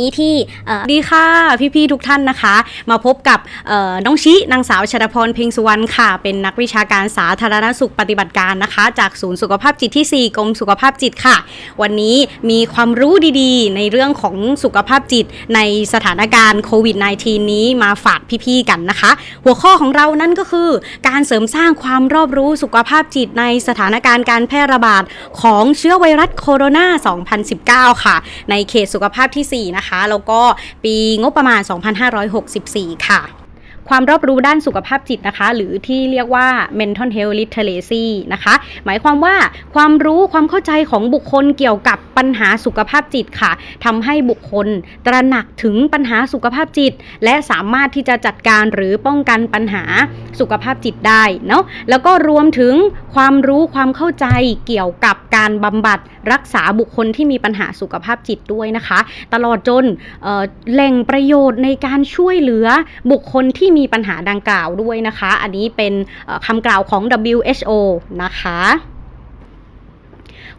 นี้ที่ดีค่ะพี่ๆทุกท่านนะคะ มาพบกับน้องชินางสาวชดพรเพ็งสุวรรณค่ะ เป็นนักวิชาการสาธารณสุขปฏิบัติการนะคะ จากศูนย์สุขภาพจิตที่ 4กรมสุขภาพจิตค่ะ วันนี้มีความรู้ดีๆ ในเรื่องของสุขภาพจิตในสถานการณ์โควิด -19 นี้มาฝากพี่ๆกันนะคะ หัวข้อของเรานั่นก็คือ การเสริมสร้างความรอบรู้สุขภาพจิตในสถานการณ์การแพร่ระบาดของเชื้อไวรัสโคโรนา2019 ค่ะ ในเขตสุขภาพที่ 4 นะคะแล้วก็ปีงบประมาณ 2564 ค่ะ ความรอบรู้ด้านสุขภาพจิตนะคะ หรือที่เรียกว่า mental health literacy นะคะ หมายความว่าความรู้ความเข้าใจของบุคคลเกี่ยวกับปัญหาสุขภาพจิตค่ะทำให้บุคคลตระหนักถึงปัญหาสุขภาพจิต และสามารถที่จะจัดการหรือป้องกันปัญหาสุขภาพจิตได้เนาะแล้วก็รวมถึงความรู้ความเข้าใจเกี่ยวกับการบำบัดรักษาบุคคลที่มีปัญหาสุขภาพจิตด้วยนะคะ ตลอดจนแหล่งประโยชน์ในการช่วยเหลือบุคคลที่มีีปัญหาดังกล่าวด้วยนะคะ อันนี้เป็นคำกล่าวของ WHO นะคะ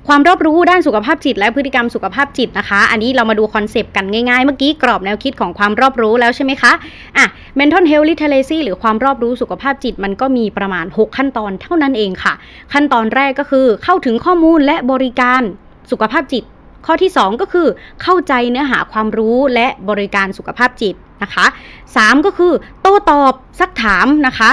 ความรอบรู้ด้านสุขภาพจิตและพฤติกรรมสุขภาพจิตนะคะ อันนี้เรามาดูคอนเซปต์กันง่ายๆ เมื่อกี้กรอบแนวคิดของความรอบรู้แล้วใช่ไหมคะ อะ mental health literacy หรือความรอบรู้สุขภาพจิตมันก็มีประมาณ 6 ขั้นตอนเท่านั้นเองค่ะ ขั้นตอนแรกก็คือเข้าถึงข้อมูลและบริการสุขภาพจิต ข้อที่ 2 ก็คือเข้าใจเนื้อหาความรู้และบริการสุขภาพจิตนะคะ 3 ก็คือโต้ตอบซักถามนะคะ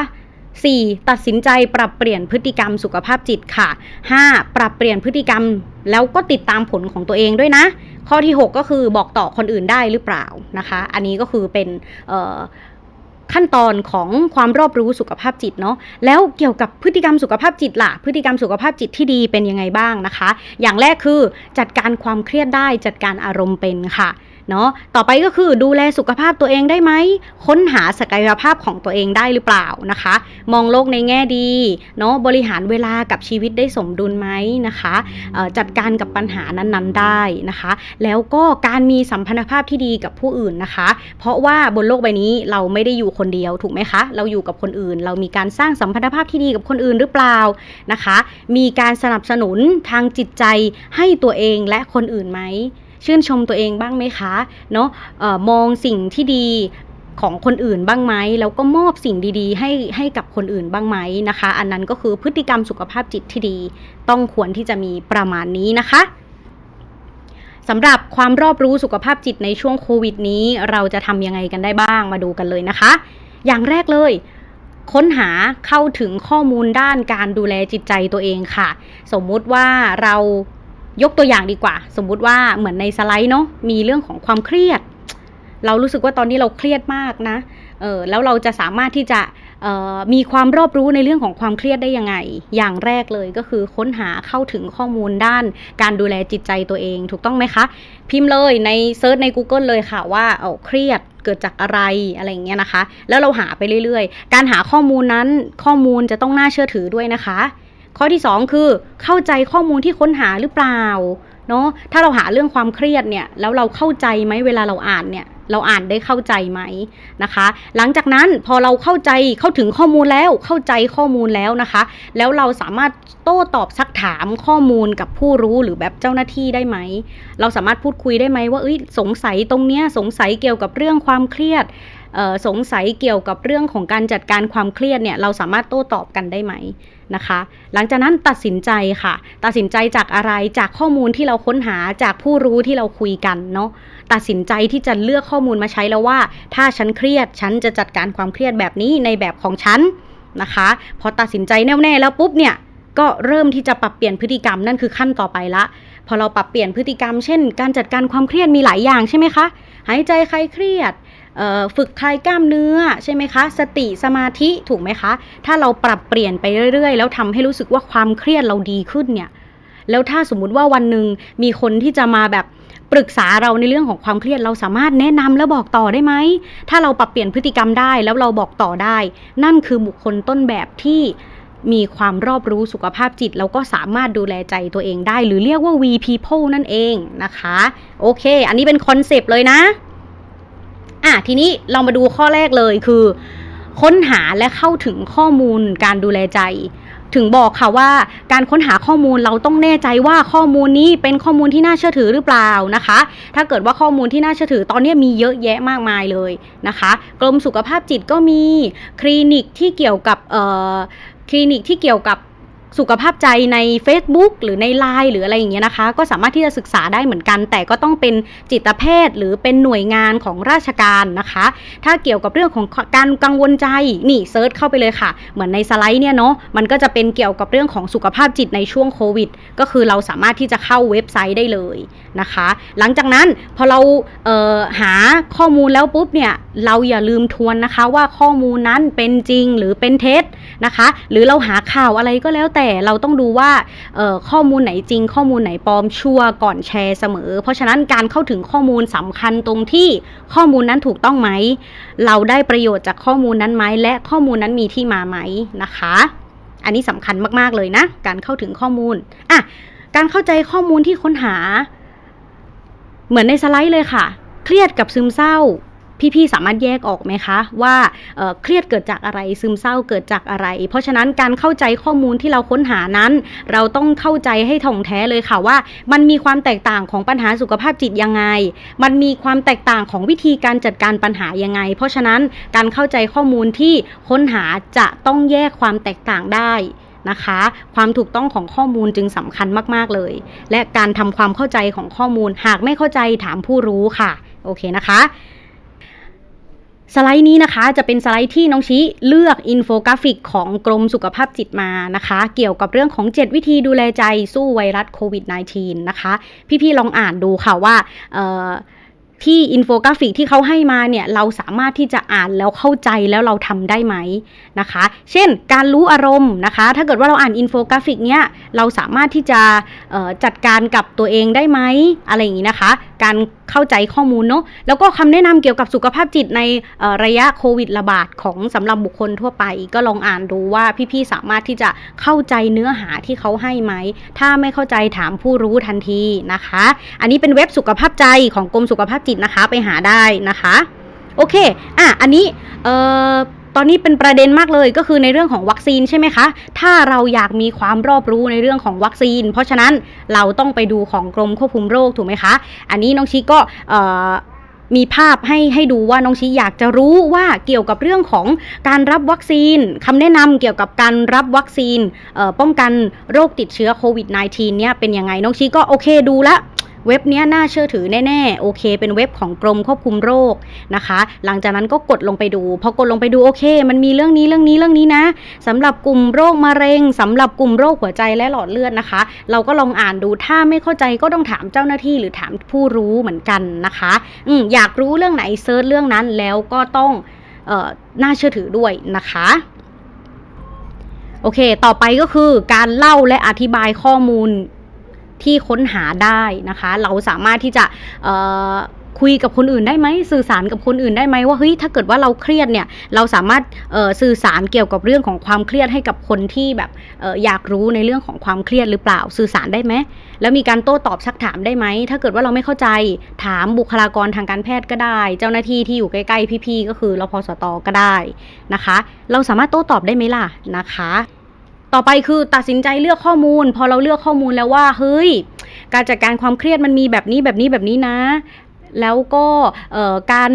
4. ตัดสินใจปรับเปลี่ยนพฤติกรรมสุขภาพจิตค่ะ 5. ปรับเปลี่ยนพฤติกรรม แล้วก็ติดตามผลของตัวเองด้วยนะ ข้อที่ 6 ก็คือบอกต่อคนอื่นได้หรือเปล่านะคะ อันนี้ก็คือเป็นเขั้นตอนของความรอบรู้สุขภาพจิตเนาะแล้วเกี่ยวกับพฤติกรรมสุขภาพจิตล่ะ พฤติกรรมสุขภาพจิตที่ดีเป็นยังไงบ้างนะคะ อย่างแรกคือจัดการความเครียดได้จัดการอารมณ์เป็นค่ะ เนาะต่อไปก็คือดูแลสุขภาพตัวเองได้ไหม ค้นหาศักยภาพของตัวเองได้หรือเปล่านะคะ มองโลกในแง่ดีเนาะบริหารเวลากับชีวิตได้สมดุลไหมนะคะจัดการกับปัญหานั้นๆได้นะคะ แล้วก็การมีสัมพันธภาพที่ดีกับผู้อื่นนะคะ เพราะว่าบนโลกใบนี้เราไม่ได้อยู่คนเดียวถูกไหมคะ เราอยู่กับคนอื่น เรามีการสร้างสัมพันธภาพที่ดีกับคนอื่นหรือเปล่านะคะ มีการสนับสนุนทางจิตใจให้ตัวเองและคนอื่นไหม ชื่นชมตัวเองบ้างไหมคะเนาะออมองสิ่งที่ดีของคนอื่นบ้างไหมแล้วก็มอบสิ่งดีๆ ให้ให้กับคนอื่นบ้างไหมนะคะ อันนั้นก็คือพฤติกรรมสุขภาพจิตที่ดี ต้องควรที่จะมีประมาณนี้นะคะสำหรับความรอบรู้สุขภาพจิตในช่วงโควิดนี้ เราจะทำยังไงกันได้บ้างมาดูกันเลยนะคะ อย่างแรกเลย ค้นหาเข้าถึงข้อมูลด้านการดูแลจิตใจตัวเองค่ะ สมมุติว่าเรา ยกตัวอย่างดีกว่า สมมุติว่าเหมือนในสไลด์เนาะมีเรื่องของความเครียด เรารู้สึกว่าตอนนี้เราเครียดมากนะเออแล้วเราจะสามารถที่จะมีความรอบรู้ในเรื่องของความเครียดได้ยังไง อย่างแรกเลยก็คือค้นหาเข้าถึงข้อมูลด้านการดูแลจิตใจตัวเอง ถูกต้องไหมคะ พิมพ์เลยในเซิร์ชใน Google เลยค่ะว่าเออเครียดเกิดจากอะไรอะไรอย่างเงี้ยนะคะ แล้วเราหาไปเรื่อยๆ การหาข้อมูลนั้นข้อมูลจะต้องน่าเชื่อถือด้วยนะคะ ข้อที่ 2 คือเข้าใจข้อมูลที่ค้นหาหรือเปล่าเนาะถ้าเราหาเรื่องความเครียดเนี่ยแล้วเราเข้าใจไหมเวลาเราอ่านเนี่ยเราอ่านได้เข้าใจไหมนะคะ หลังจากนั้นพอเราเข้าใจเข้าถึงข้อมูลแล้วเข้าใจข้อมูลแล้วนะคะ แล้วเราสามารถโต้ตอบซักถามข้อมูลกับผู้รู้หรือแบบเจ้าหน้าที่ได้ไหม เราสามารถพูดคุยได้ไหมว่าเอ้ยสงสัยตรงเนี้ยสงสัยเกี่ยวกับเรื่องความเครียดสงสัยเกี่ยวกับเรื่องของการจัดการความเครียดเนี่ยเราสามารถโต้ตอบกันได้ไหม นะคะ หลังจากนั้นตัดสินใจค่ะ ตัดสินใจจากอะไรจากข้อมูลที่เราค้นหาจากผู้รู้ที่เราคุยกันเนาะตัดสินใจที่จะเลือกข้อมูลมาใช้แล้วว่า ถ้าฉันเครียดฉันจะจัดการความเครียดแบบนี้ในแบบของฉันนะคะ พอตัดสินใจแน่วๆแล้วปุ๊บเนี่ยก็เริ่มที่จะปรับเปลี่ยนพฤติกรรมนั่นคือขั้นต่อไปละ พอเราปรับเปลี่ยนพฤติกรรม เช่น การจัดการความเครียดมีหลายอย่างใช่ไหมคะ หายใจใคลายเครียด ฝึกคลายกล้ามเนื้อใช่ไหมคะ สติสมาธิถูกไหมคะ ถ้าเราปรับเปลี่ยนไปเรื่อยๆ แล้วทำให้รู้สึกว่าความเครียดเราดีขึ้นเนี่ย แล้วถ้าสมมุติว่าวันหนึ่งมีคนที่จะมาแบบปรึกษาเราในเรื่องของความเครียดเราสามารถแนะนำและบอกต่อได้ไหม ถ้าเราปรับเปลี่ยนพฤติกรรมได้แล้วเราบอกต่อได้ นั่นคือบุคคลต้นแบบที่มีความรอบรู้สุขภาพจิต แล้วก็สามารถดูแลใจตัวเองได้ หรือเรียกว่า V people นั่นเองนะคะ โอเค อันนี้เป็นคอนเซปต์เลยนะ อะทีนี้เรามาดูข้อแรกเลยคือ ค้นหาและเข้าถึงข้อมูลการดูแลใจ ถึงบอกค่ะว่าการค้นหาข้อมูลเราต้องแน่ใจว่าข้อมูลนี้เป็นข้อมูลที่น่าเชื่อถือหรือเปล่านะคะ ถ้าเกิดว่าข้อมูลที่น่าเชื่อถือตอนนี้มีเยอะแยะมากมายเลยนะคะ กรมสุขภาพจิตก็มีคลินิกที่เกี่ยวกับคลินิกที่เกี่ยวกับ สุขภาพใจใน Facebook หรือใน Line หรืออะไรอย่างเงี้ยนะคะ ก็สามารถที่จะศึกษาได้เหมือนกัน แต่ก็ต้องเป็นจิตแพทย์ หรือเป็นหน่วยงานของราชการนะคะ ถ้าเกี่ยวกับเรื่องของการกังวลใจนี่เซิร์ชเข้าไปเลยค่ะ เหมือนในสไลด์เนี่ยเนาะมันก็จะเป็นเกี่ยวกับเรื่องของสุขภาพจิตในช่วงโควิดก็คือเราสามารถที่จะเข้าเว็บไซต์ได้เลยนะคะ หลังจากนั้นพอเราเหาข้อมูลแล้วปุ๊บเนี่ย เราอย่าลืมทวนนะคะว่าข้อมูลนั้นเป็นจริงหรือเป็นเท็จนะคะ หรือเราหาข่าวอะไรก็แล้วแต่เราต้องดูว่าข้อมูลไหนจริง ข้อมูลไหนปลอมชัวก่อนแชร์เสมอ เพราะฉะนั้นการเข้าถึงข้อมูลสำคัญตรงที่ข้อมูลนั้นถูกต้องไหม เราได้ประโยชน์จากข้อมูลนั้นไหมและข้อมูลนั้นมีที่มาไหมนะคะ อันนี้สำคัญมากๆเลยนะ การเข้าถึงข้อมูลอะการเข้าใจข้อมูลที่ค้นหา เหมือนในสไลด์เลยค่ะ เครียดกับซึมเศร้า พี่ๆสามารถแยกออกไหมคะ ว่าเเครียดเกิดจากอะไรซึมเศร้าเกิดจากอะไร เพราะฉะนั้นการเข้าใจข้อมูลที่เราค้นหานั้น เราต้องเข้าใจให้ถ่องแท้เลยค่ะว่า มันมีความแตกต่างของปัญหาสุขภาพจิตยังไง มันมีความแตกต่างของวิธีการจัดการปัญหายังไง เพราะฉะนั้นการเข้าใจข้อมูลที่ค้นหาจะต้องแยกความแตกต่างได้นะคะ ความถูกต้องของข้อมูลจึงสำคัญมาก ๆ เลย และการทำความเข้าใจของข้อมูลหากไม่เข้าใจถามผู้รู้ค่ะ โอเคนะคะ สไลด์นี้นะคะจะเป็นสไลด์ที่น้องชี้เลือกอินโฟกราฟิกของกรมสุขภาพจิตมานะคะ เกี่ยวกับเรื่องของ 7 วิธีดูแลใจสู้ไวรัสโควิด -19 นะคะ พี่ๆลองอ่านดูค่ะว่าที่อินโฟกราฟิกที่เขาให้มาเนี่ยเราสามารถที่จะอ่านแล้วเข้าใจแล้วเราทำได้ไหมนะคะ เช่น การรู้อารมณ์นะคะ ถ้าเกิดว่าเราอ่านอินโฟกราฟิกเนี้ยเราสามารถที่จะจัดการกับตัวเองได้ไหมอะไรอย่างนี้นะคะ การเข้าใจข้อมูลเนาะแล้วก็คำแนะนำเกี่ยวกับสุขภาพจิตในระยะโควิดระบาดของสำหรับบุคคลทั่วไป ก็ลองอ่านดูว่าพี่ๆสามารถที่จะเข้าใจเนื้อหาที่เขาให้ไหม ถ้าไม่เข้าใจถามผู้รู้ทันทีนะคะ อันนี้เป็นเว็บสุขภาพใจของกรมสุขภาพจิตนะคะไปหาได้นะคะ โอเค อะ อันนี้ เอ่อ ตอนนี้เป็นประเด็นมากเลยก็คือในเรื่องของวัคซีนใช่ไหมคะ ถ้าเราอยากมีความรอบรู้ในเรื่องของวัคซีน เพราะฉะนั้นเราต้องไปดูของกรมควบคุมโรคถูกไหมคะ อันนี้น้องชิก็มีภาพให้ให้ดูว่าน้องชิอยากจะรู้ว่าเกี่ยวกับเรื่องของการรับวัคซีนคำแนะนำเกี่ยวกับการรับวัคซีนป้องกันโรคติดเชื้อโควิด -19 เนี่ยเป็นยังไงน้องชิก็โอเคดูแล้ว เว็บนี้น่าเชื่อถือแน่ๆ โอเค เป็นเว็บของกรมควบคุมโรคนะคะ หลังจากนั้นก็กดลงไปดู พอกดลงไปดูโอเค มันมีเรื่องนี้เรื่องนี้เรื่องนี้นะสำหรับกลุ่มโรคมะเร็งสำหรับกลุ่มโรคหัวใจและหลอดเลือดนะคะ เราก็ลองอ่านดูถ้าไม่เข้าใจก็ต้องถามเจ้าหน้าที่หรือถามผู้รู้เหมือนกันนะคะอืมอยากรู้เรื่องไหนเซิร์ชเรื่องนั้นแล้วก็ต้องเอ่อน่าเชื่อถือด้วยนะคะโอเค ต่อไปก็คือการเล่าและอธิบายข้อมูล ที่ค้นหาได้นะคะ เราสามารถที่จะคุยกับคนอื่นได้ไหมสื่อสารกับคนอื่นได้ไหมว่าเฮ้ยถ้าเกิดว่าเราเครียดเนี่ยเราสามารถสื่อสารเกี่ยวกับเรื่องของความเครียดให้กับคนที่แบบออยากรู้ในเรื่องของความเครียดหรือเปล่าสื่อสารได้ไหมแล้วมีการโต้ตอบซักถามได้ไหมถ้าเกิดว่าเราไม่เข้าใจถามบุคลากรทางการแพทย์ก็ได้ เจ้าหน้าที่ที่อยู่ใกล้ๆพี่ๆก็คือรพสตก็ได้นะคะ เราสามารถโต้ตอบได้ไหมล่ะนะคะ ต่อไปคือตัดสินใจเลือกข้อมูล พอเราเลือกข้อมูลแล้วว่าเฮ้ย การจัดการความเครียดมันมีแบบนี้แบบนี้แบบนี้นะ แล้วก็การ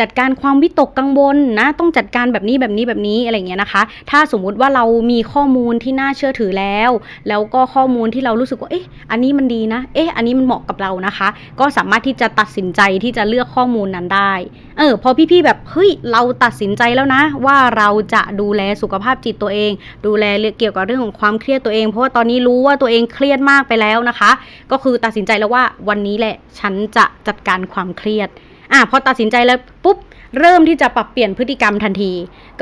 จัดการความวิตกกังวลนะต้องจัดการแบบนี้แบบนี้แบบนี้อะไรเงี้ยนะคะ ถ้าสมมุติว่าเรามีข้อมูลที่น่าเชื่อถือแล้ว แล้วก็ข้อมูลที่เรารู้สึกว่าเอ๊ะอันนี้มันดีนะเอ๊ะอันนี้มันเหมาะกับเรานะคะ ก็สามารถที่จะตัดสินใจที่จะเลือกข้อมูลนั้นได้เออพอพี่ๆแบบเฮ้ยเราตัดสินใจแล้วนะ ว่าเราจะดูแลสุขภาพจิตตัวเอง ดูแลเกี่ยวกับเรื่องของความเครียดตัวเองเพราะว่าตอนนี้รู้ว่าตัวเองเครียดมากไปแล้วนะคะ ก็คือตัดสินใจแล้วว่าวันนี้แหละฉันจะจัดการความเครียดอะพอตัดสินใจแล้วปุ๊บเริ่มที่จะปรับเปลี่ยนพฤติกรรมทันที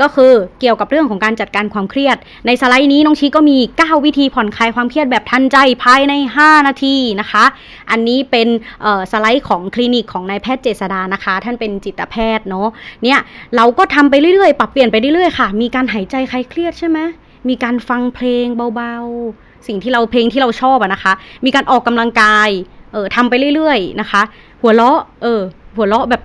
ก็คือเกี่ยวกับเรื่องของการจัดการความเครียด ในสไลด์นี้น้องชีก็มี 9 วิธีผ่อนคลายความเครียดแบบทันใจภายใน 5 นาทีนะคะ อันนี้เป็นสไลด์ของคลินิกของนายแพทย์เจษดานะคะ ท่านเป็นจิตแพทย์เนาะเนี่ยเราก็ทำไปเรื่อยๆ ปรับเปลี่ยนไปเรื่อยๆค่ะ มีการหายใจคลายเครียดใช่ไหมมีการฟังเพลงเบาๆ สิ่งที่เราเพลงที่เราชอบอะนะคะ มีการออกกำลังกายเออทำไปเรื่อยๆนะคะ หัวเราะเออ หัวเราะแบบ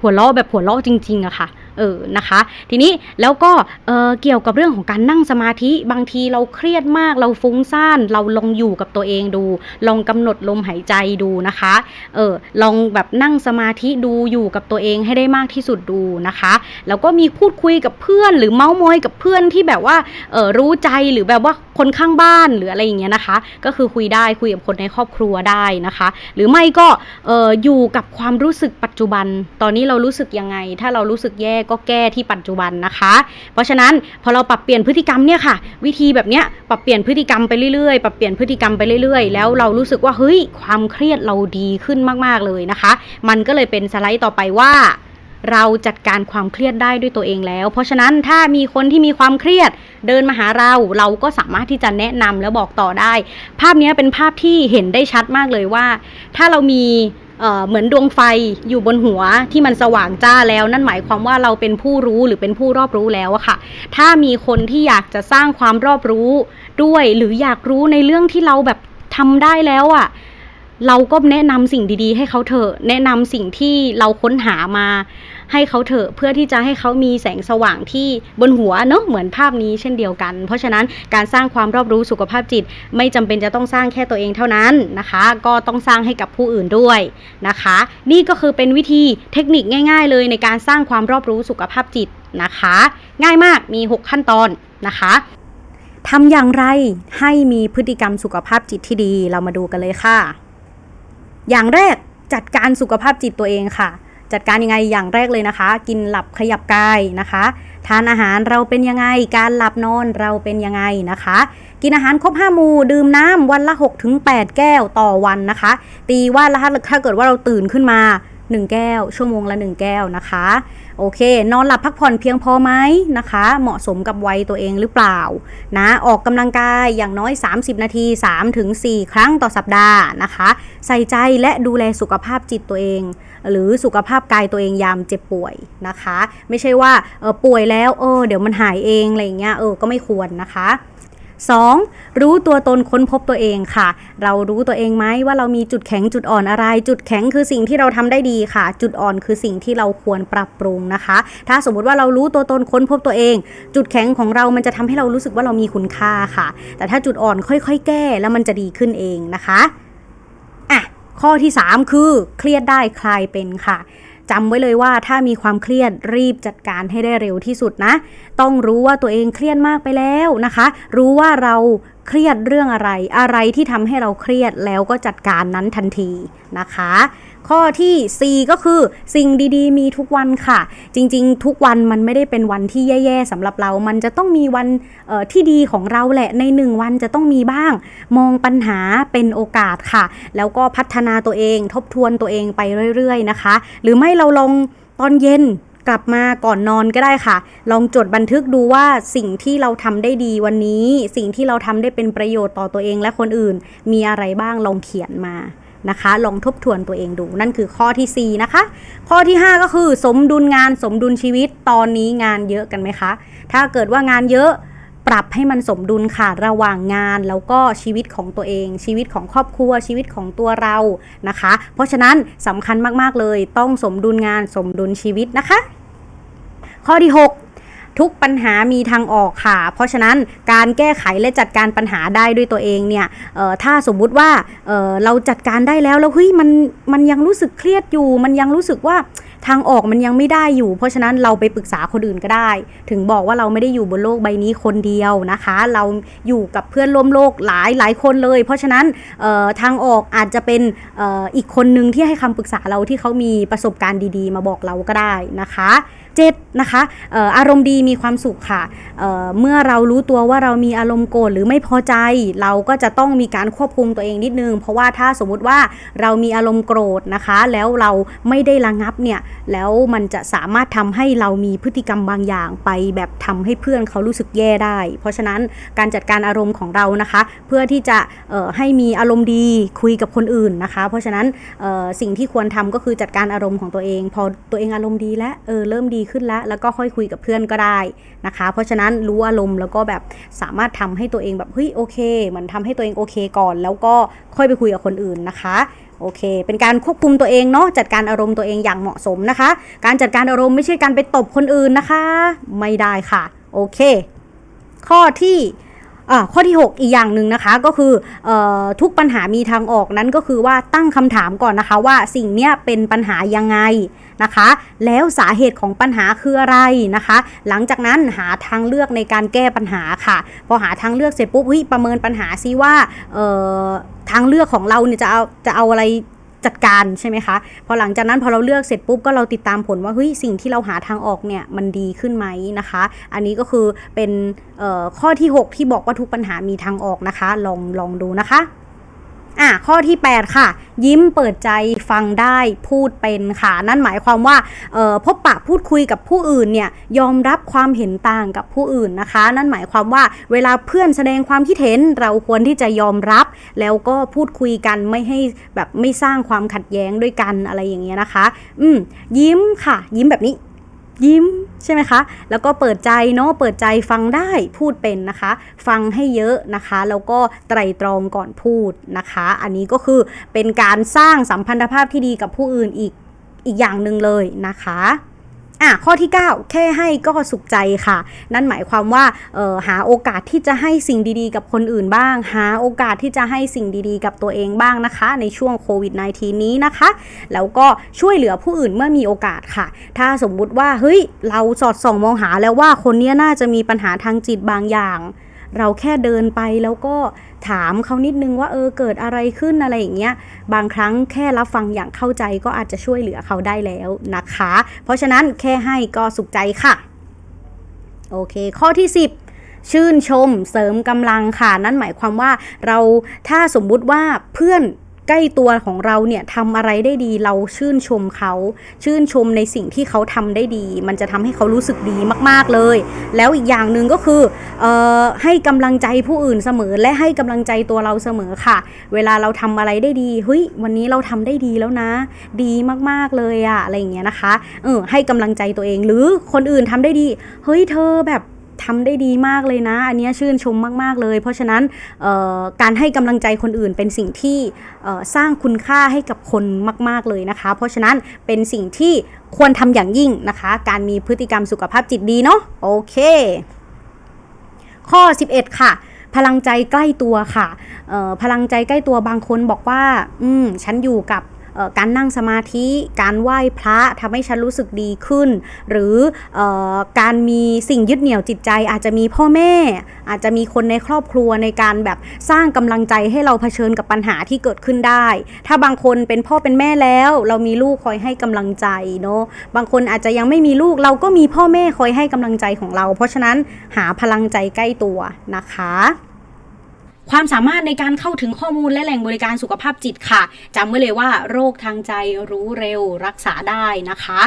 หัวเราะแบบหัวเราะจริงๆอะค่ะเออนะคะ ทีนี้แล้วก็เออเกี่ยวกับเรื่องของการนั่งสมาธิบางทีเราเครียดมากเราฟุ้งซ่าน เราลองอยู่กับตัวเองดู ลองกำหนดลมหายใจดูนะคะเออลองแบบนั่งสมาธิดูอยู่กับตัวเองให้ได้มากที่สุดดูนะคะแล้วก็มีพูดคุยกับเพื่อนหรือเมาส์มอยกับเพื่อนที่แบบว่าเออรู้ใจหรือแบบว่า คนข้างบ้านหรืออะไรอย่างเงี้ยนะคะ ก็คือคุยได้คุยกับคนในครอบครัวได้นะคะ หรือไม่ก็เอออยู่กับความรู้สึกปัจจุบัน ตอนนี้เรารู้สึกยังไง ถ้าเรารู้สึกแย่ก็แก้ที่ปัจจุบันนะคะ เพราะฉะนั้นพอเราปรับเปลี่ยนพฤติกรรมเนี่ยค่ะ วิธีแบบเนี้ยปรับเปลี่ยนพฤติกรรมไปเรื่อยๆ ปรับเปลี่ยนพฤติกรรมไปเรื่อยๆ แล้วเรารู้สึกว่าเฮ้ยความเครียดเราดีขึ้นมากๆเลยนะคะ มันก็เลยเป็นสไลด์ต่อไปว่า เราจัดการความเครียดได้ด้วยตัวเองแล้ว เพราะฉะนั้นถ้ามีคนที่มีความเครียด เดินมาหาเราเราก็สามารถที่จะแนะนำและบอกต่อได้ ภาพนี้เป็นภาพที่เห็นได้ชัดมากเลยว่า ถ้าเรามีเหมือนดวงไฟอยู่บนหัวที่มันสว่างจ้าแล้ว นั่นหมายความว่าเราเป็นผู้รู้หรือเป็นผู้รอบรู้แล้วอะค่ะ ถ้ามีคนที่อยากจะสร้างความรอบรู้ด้วย หรืออยากรู้ในเรื่องที่เราแบบทำได้แล้วอะ เราก็แนะนำสิ่งดีๆ ให้เขาเถอะ แนะนำสิ่งที่เราค้นหามาให้เขาเถอะ เพื่อที่จะให้เขามีแสงสว่างที่บนหัวเนอะเหมือนภาพนี้เช่นเดียวกัน เพราะฉะนั้นการสร้างความรอบรู้สุขภาพจิต ไม่จำเป็นจะต้องสร้างแค่ตัวเองเท่านั้นนะคะ ก็ต้องสร้างให้กับผู้อื่นด้วยนะคะ นี่ก็คือเป็นวิธีเทคนิคง่าย ๆ เลยในการสร้างความรอบรู้สุขภาพจิตนะคะ ง่ายมากมี 6 ขั้นตอนนะคะทำอย่างไรให้มีพฤติกรรมสุขภาพจิตที่ดีเรามาดูกันเลยค่ะ อย่างแรกจัดการสุขภาพจิตตัวเองค่ะ จัดการยังไงอย่างแรกเลยนะคะ กินหลับขยับกายนะคะ ทานอาหารเราเป็นยังไง การหลับนอนเราเป็นยังไงนะคะ กินอาหารครบ5หมู่ดื่มน้ำวันละ6ถึง8แก้วต่อวันนะคะ ตีว่าละถ้าเกิดว่าเราตื่นขึ้นมา 1 แก้ว ชั่วโมงละ 1 แก้วนะคะ โอเค นอนหลับพักผ่อนเพียงพอไหมนะคะ เหมาะสมกับวัยตัวเองหรือเปล่านะออกกำลังกายอย่างน้อย 30 นาที 3-4 ครั้งต่อสัปดาห์นะคะ ใส่ใจและดูแลสุขภาพจิตตัวเอง หรือสุขภาพกายตัวเองยามเจ็บป่วยนะคะ ไม่ใช่ว่าเออป่วยแล้วเออเดี๋ยวมันหายเองอะไรเงี้ยเออก็ไม่ควรนะคะ 2. รู้ตัวตนค้นพบตัวเองค่ะ เรารู้ตัวเองไหมว่าเรามีจุดแข็งจุดอ่อนอะไร จุดแข็งคือสิ่งที่เราทำได้ดีค่ะ จุดอ่อนคือสิ่งที่เราควรปรับปรุงนะคะ ถ้าสมมุติว่าเรารู้ตัวตนค้นพบตัวเอง จุดแข็งของเรามันจะทำให้เรารู้สึกว่าเรามีคุณค่าค่ะ แต่ถ้าจุดอ่อนค่อยๆ แก้แล้วมันจะดีขึ้นเองนะคะอะข้อที่ 3 คือเครียดได้คลายเป็นค่ะ จำไว้เลยว่าถ้ามีความเครียดรีบจัดการให้ได้เร็วที่สุดนะ ต้องรู้ว่าตัวเองเครียดมากไปแล้วนะคะ รู้ว่าเรา เครียดเรื่องอะไร อะไรที่ทำให้เราเครียดแล้วก็จัดการนั้นทันทีนะคะ ข้อที่ 4 ก็คือสิ่งดีๆ มีทุกวันค่ะ จริงๆ ทุกวันมันไม่ได้เป็นวันที่แย่ๆสำหรับเรา มันจะต้องมีวันที่ดีของเราแหละใน1วันจะต้องมีบ้าง มองปัญหาเป็นโอกาสค่ะ แล้วก็พัฒนาตัวเองทบทวนตัวเองไปเรื่อยๆนะคะ หรือไม่เราลองตอนเย็น กลับมาก่อนนอนก็ได้ค่ะ ลองจดบันทึกดูว่าสิ่งที่เราทำได้ดีวันนี้ สิ่งที่เราทำได้เป็นประโยชน์ต่อตัวเองและคนอื่น มีอะไรบ้างลองเขียนมานะคะ ลองทบทวนตัวเองดูนั่นคือข้อที่ 4 นะคะ ข้อที่ 5 ก็คือสมดุลงานสมดุลชีวิตตอนนี้งานเยอะกันไหมคะ ถ้าเกิดว่างานเยอะปรับให้มันสมดุลค่ะระหว่างงานแล้วก็ชีวิตของตัวเอง ชีวิตของครอบครัวชีวิตของตัวเรานะคะ เพราะฉะนั้นสำคัญมาก ๆ เลยต้องสมดุลงานสมดุลชีวิตนะคะ ข้อที่ 6 ทุกปัญหามีทางออกค่ะ เพราะฉะนั้นการแก้ไขและจัดการปัญหาได้ด้วยตัวเองเนี่ยถ้าสมมุติว่าเเราจัดการได้แล้วแล้วเฮ้ยมันมันยังรู้สึกเครียดอยู่ มันยังรู้สึกว่าทางออกมันยังไม่ได้อยู่ เพราะฉะนั้นเราไปปรึกษาคนอื่นก็ได้ ถึงบอกว่าเราไม่ได้อยู่บนโลกใบนี้คนเดียวนะคะ เราอยู่กับเพื่อนร่วมโลกหลายหลายคนเลย เพราะฉะนั้นทางออกอาจจะเป็นออีกคนนึงที่ให้คำปรึกษาเราที่เขามีประสบการณ์ดีๆ มาบอกเราก็ได้นะคะ 7นะคะอารมณ์ดีมีความสุขค่ะเเมื่อเรารู้ตัวว่าเรามีอารมณ์โกรธหรือไม่พอใจ เราก็จะต้องมีการควบคุมตัวเองนิดนึง เพราะว่าถ้าสมมุติว่าเรามีอารมณ์โกรธนะคะ แล้วเราไม่ได้ระงับเนี่ยแล้วมันจะสามารถทำให้เรามีพฤติกรรมบางอย่างไปแบบทำให้เพื่อนเขารู้สึกแย่ได้ เพราะฉะนั้นการจัดการอารมณ์ของเรานะคะ เพื่อที่จะให้มีอารมณ์ดีคุยกับคนอื่นนะคะ เพราะฉะนั้นสิ่งที่ควรทำก็คือจัดการอารมณ์ของตัวเอง พอตัวเองอารมณ์ดีแล้วเออเริ่มดีขึ้นแล้ว แล้วก็ค่อยคุยกับเพื่อนก็ได้นะคะ เพราะฉะนั้นรู้อารมณ์แล้วก็แบบสามารถทำให้ตัวเองแบบเฮ้ยโอเค มันทำให้ตัวเองโอเคก่อน แล้วก็ค่อยไปคุยกับคนอื่นนะคะโอเค เป็นการควบคุมตัวเองเนาะ จัดการอารมณ์ตัวเองอย่างเหมาะสมนะคะ การจัดการอารมณ์ไม่ใช่การไปตบคนอื่นนะคะ ไม่ได้ค่ะ โอเค ข้อที่ ข้อที่ 6 อีกอย่างหนึ่งนะคะก็คืออทุกปัญหามีทางออกนั้นก็คือว่าตั้งคำถามก่อนนะคะว่าสิ่งเนี้ยเป็นปัญหายังไงนะคะ แล้วสาเหตุของปัญหาคืออะไรนะคะ หลังจากนั้นหาทางเลือกในการแก้ปัญหาค่ะ พอหาทางเลือกเสร็จปุ๊บประเมินปัญหาซิว่าทางเลือกของเราเนี่ยจะเอาจะเอาอะไร จัดการใช่ไหมคะ พอหลังจากนั้นพอเราเลือกเสร็จปุ๊บก็เราติดตามผลว่าเฮ้ยสิ่งที่เราหาทางออกเนี่ยมันดีขึ้นไหมนะคะ อันนี้ก็คือเป็นข้อที่ 6 ที่บอกว่าทุกปัญหามีทางออกนะคะ ลองลองดูนะคะ อะข้อที่ 8 ค่ะ ยิ้มเปิดใจฟังได้พูดเป็นค่ะ นั่นหมายความว่าพบปะพูดคุยกับผู้อื่นเนี่ยยอมรับความเห็นต่างกับผู้อื่นนะคะ นั่นหมายความว่าเวลาเพื่อนแสดงความคิดเห็นเราควรที่จะยอมรับ แล้วก็พูดคุยกันไม่ให้แบบไม่สร้างความขัดแย้งด้วยกันอะไรอย่างเงี้ยนะคะ อืมยิ้มค่ะ ยิ้มแบบนี้ ยิ้มใช่ไหมคะ แล้วก็เปิดใจเนาะ เปิดใจฟังได้พูดเป็นนะคะ ฟังให้เยอะนะคะ แล้วก็ไตรตรองก่อนพูดนะคะ อันนี้ก็คือเป็นการสร้างสัมพันธภาพที่ดีกับผู้อื่นอีกอีกอย่างหนึ่งเลยนะคะ อะข้อที่ 9 แค่ให้ก็สุขใจค่ะ นั่นหมายความว่าเออหาโอกาสที่จะให้สิ่งดีๆ กับคนอื่นบ้าง หาโอกาสที่จะให้สิ่งดีๆ กับตัวเองบ้างนะคะ ในช่วงโควิด -19 นี้นะคะ แล้วก็ช่วยเหลือผู้อื่นเมื่อมีโอกาสค่ะ ถ้าสมมุติว่าเฮ้ยเราสอดส่องมองหาแล้วว่าคนเนี้ยน่าจะมีปัญหาทางจิตบางอย่าง เราแค่เดินไปแล้วก็ ถามเขานิดนึงว่าเออเกิดอะไรขึ้นอะไรอย่างเงี้ยบางครั้งแค่รับฟังอย่างเข้าใจก็อาจจะช่วยเหลือเขาได้แล้วนะคะ เพราะฉะนั้นแค่ให้ก็สุขใจค่ะ โอเค ข้อที่ 10ชื่นชมเสริมกำลังค่ะ นั่นหมายความว่าเราถ้าสมมุติว่าเพื่อน ใกล้ตัวของเราเนี่ยทำอะไรได้ดีเราชื่นชมเขา ชื่นชมในสิ่งที่เขาทำได้ดี มันจะทำให้เขารู้สึกดีมาก ๆเลย แล้วอีกอย่างหนึ่งก็คือออให้กำลังใจผู้อื่นเสมอ และให้กำลังใจตัวเราเสมอค่ะ เวลาเราทำอะไรได้ดีเฮ้ยวันนี้เราทำได้ดีแล้วนะ ดีมากๆเลยอะอะไรอย่างเงี้ยนะคะเออให้กำลังใจตัวเองหรือคนอื่นทำได้ดี เฮ้ยเธอแบบ ทำได้ดีมากเลยนะ อันนี้ชื่นชมมาก ๆ เลย เพราะฉะนั้นการให้กำลังใจคนอื่นเป็นสิ่งที่สร้างคุณค่าให้กับคนมาก ๆ เลยนะคะ เพราะฉะนั้นเป็นสิ่งที่ควรทำอย่างยิ่งนะคะ การมีพฤติกรรมสุขภาพจิตดีเนาะโอเค ข้อ 11 ค่ะพลังใจใกล้ตัวค่ะ พลังใจใกล้ตัวบางคนบอกว่า อืม ฉันอยู่กับ การนั่งสมาธิการไหว้พระทำให้ฉันรู้สึกดีขึ้น หรือออการมีสิ่งยึดเหนี่ยวจิตใจ อาจจะมีพ่อแม่ อาจจะมีคนในครอบครัวในการแบบสร้างกำลังใจให้เราเผชิญกับปัญหาที่เกิดขึ้นได้ ถ้าบางคนเป็นพ่อเป็นแม่แล้ว เรามีลูกคอยให้กำลังใจเนาะบางคนอาจจะยังไม่มีลูกเราก็มีพ่อแม่คอยให้กำลังใจของเรา เพราะฉะนั้นหาพลังใจใกล้ตัวนะคะ ความสามารถในการเข้าถึงข้อมูลและแหล่งบริการสุขภาพจิตค่ะจำไว้เลยว่าโรคทางใจรู้เร็วรักษาได้นะคะ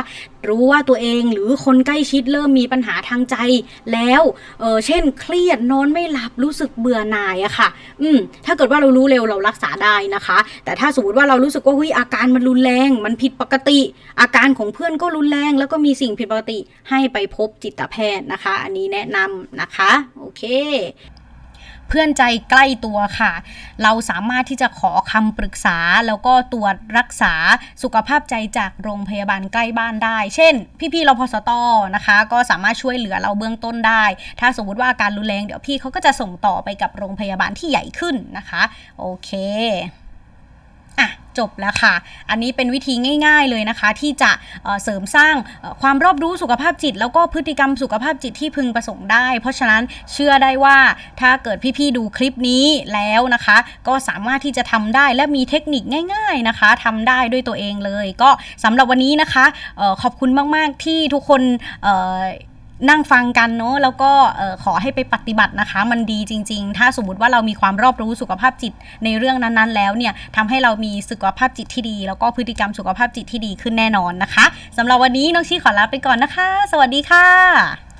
รู้ว่าตัวเองหรือคนใกล้ชิดเริ่มมีปัญหาทางใจแล้วเออเช่น เครียดนอนไม่หลับรู้สึกเบื่อหน่ายอะค่ะ อืมถ้าเกิดว่าเรารู้เร็วเรารักษาได้นะคะ แต่ถ้าสมมติว่าเรารู้สึกว่าเฮ้ยอาการมันรุนแรง มันผิดปกติ อาการของเพื่อนก็รุนแรง แล้วก็มีสิ่งผิดปกติให้ไปพบจิตแพทย์นะคะ อันนี้แนะนำนะคะ โอเค เพื่อนใจใกล้ตัวค่ะ เราสามารถที่จะขอคำปรึกษาแล้วก็ตรวจรักษาสุขภาพใจจากโรงพยาบาลใกล้บ้านได้ เช่น พี่ๆรพสตนะคะ ก็สามารถช่วยเหลือเราเบื้องต้นได้ ถ้าสมมติว่าอาการรุนแรงเดี๋ยวพี่เขาก็จะส่งต่อไปกับโรงพยาบาลที่ใหญ่ขึ้นนะคะ โอเค อะจบแล้วค่ะ อันนี้เป็นวิธีง่าย ๆเลยนะคะ ที่จะเเสริมสร้างความรอบรู้สุขภาพจิต แล้วก็พฤติกรรมสุขภาพจิตที่พึงประสงค์ได้ เพราะฉะนั้นเชื่อได้ว่าถ้าเกิดพี่ๆดูคลิปนี้แล้วนะคะ ก็สามารถที่จะทำได้และมีเทคนิคง่าย ๆนะคะทำได้ด้วยตัวเองเลย ก็สำหรับวันนี้นะคะออขอบคุณมากๆที่ทุกคนออ นั่งฟังกันเนาะแล้วก็ขอให้ไปปฏิบัตินะคะ มันดีจริง ๆ ถ้าสมมติว่าเรามีความรอบรู้สุขภาพจิตในเรื่องนั้นๆ แล้วเนี่ยทำให้เรามีสุขภาพจิตที่ดี แล้วก็พฤติกรรมสุขภาพจิตที่ดีขึ้นแน่นอนนะคะสำหรับวันนี้น้องชีขอลาไปก่อนนะคะ สวัสดีค่ะ